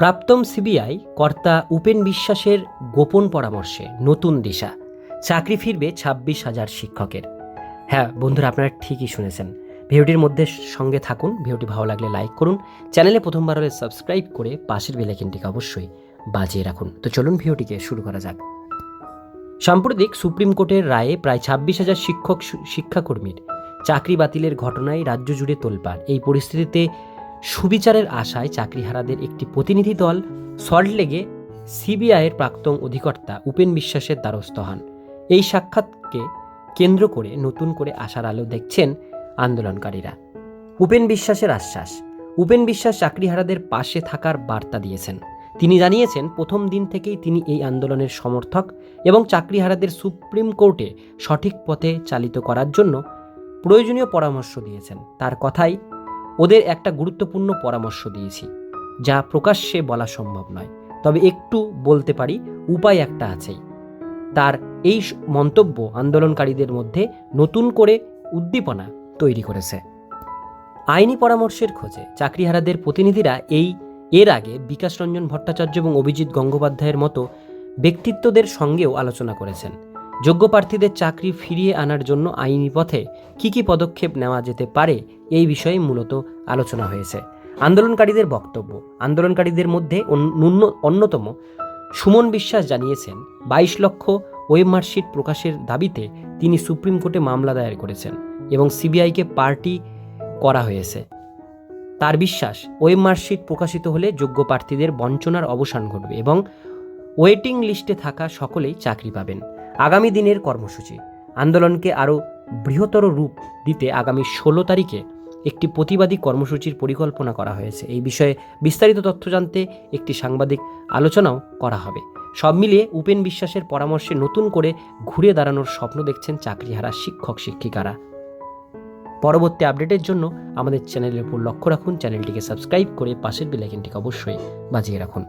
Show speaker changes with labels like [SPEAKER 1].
[SPEAKER 1] প্রাপ্তম CBI কর্তা উপেন বিশ্বাসের গোপন পরামর্শে নতুন দিশা। চাকরি ফিরবে ছাব্বিশ হাজার শিক্ষকের। হ্যাঁ বন্ধুরা, আপনারা ঠিকই শুনেছেন। ভিডিওটির মধ্যে সঙ্গে থাকুন, ভিডিওটি ভালো লাগলে লাইক করুন। চ্যানেলে প্রথমবার হলে সাবস্ক্রাইব করে পাশের বেলাইকেনটিকে অবশ্যই বাজিয়ে রাখুন। তো চলুন ভিডিওটিকে শুরু করা যাক। সাম্প্রতিক সুপ্রিম কোর্টের রায়ে প্রায় ছাব্বিশ হাজার শিক্ষক, শিক্ষাকর্মীর চাকরি বাতিলের ঘটনায় রাজ্য জুড়ে তোলপাড়। এই পরিস্থিতিতে সুবিচারের আশায় চাকরিহারাদের একটি প্রতিনিধি দল সল্টলেগে সিবিআইয়ের প্রাক্তন অধিকর্তা উপেন বিশ্বাসের দ্বারস্থ হন। এই সাক্ষাৎকে কেন্দ্র করে নতুন করে আশার আলো দেখছেন আন্দোলনকারীরা। উপেন বিশ্বাসের আশ্বাস, উপেন বিশ্বাস চাকরিহারাদের পাশে থাকার বার্তা দিয়েছেন। তিনি জানিয়েছেন, প্রথম দিন থেকেই তিনি এই আন্দোলনের সমর্থক এবং চাকরিহারাদের সুপ্রিম কোর্টে সঠিক পথে চালিত করার জন্য প্রয়োজনীয় পরামর্শ দিয়েছেন। তার কথাই ওদের একটা গুরুত্বপূর্ণ পরামর্শ দিয়েছি, যা প্রকাশ্যে বলা সম্ভব নয়। তবে একটু বলতে পারি, উপায় একটা আছেই। তার এই মন্তব্য আন্দোলনকারীদের মধ্যে নতুন করে উদ্দীপনা তৈরি করেছে। আইনি পরামর্শের খোঁজে চাকরিহারাদের প্রতিনিধিরা এই, এর আগে বিকাশ রঞ্জন ভট্টাচার্য এবং অভিজিৎ গঙ্গোপাধ্যায়ের মতো ব্যক্তিত্বদের সঙ্গেও আলোচনা করেছেন। যোগ্য প্রার্থীদের চাকরি ফিরিয়ে আনার জন্য আইনি পথে কী কী পদক্ষেপ নেওয়া যেতে পারে এই বিষয়ে মূলত আলোচনা হয়েছে। আন্দোলনকারীদের বক্তব্য। আন্দোলনকারীদের মধ্যে অন্যতম সুমন বিশ্বাস জানিয়েছেন, বাইশ লক্ষ ওয়েব মার্কশিট প্রকাশের দাবিতে তিনি সুপ্রিম কোর্টে মামলা দায়ের করেছেন এবং সিবিআইকে পার্টি করা হয়েছে। তার বিশ্বাস, ওয়েব মার্কশিট প্রকাশিত হলে যোগ্য প্রার্থীদের বঞ্চনার অবসান ঘটবে এবং ওয়েটিং লিস্টে থাকা সকলেই চাকরি পাবেন। আগামী দিনের কর্মসূচি। আন্দোলনকে আরও বৃহত্তর রূপ দিতে আগামী ষোলো তারিখে একটি প্রতিবাদী কর্মসূচির পরিকল্পনা করা হয়েছে। এই বিষয়ে বিস্তারিত তথ্য জানতে একটি সাংবাদিক আলোচনাও করা হবে। সব মিলিয়ে উপেন বিশ্বাসের পরামর্শে নতুন করে ঘুরে দাঁড়ানোর স্বপ্ন দেখছেন চাকরিহারা শিক্ষক, শিক্ষিকারা। পরবর্তী আপডেটের জন্য আমাদের চ্যানেলের উপর লক্ষ্য রাখুন। চ্যানেলটিকে সাবস্ক্রাইব করে পাশের বেলাইকেনটিকে অবশ্যই বাজিয়ে রাখুন।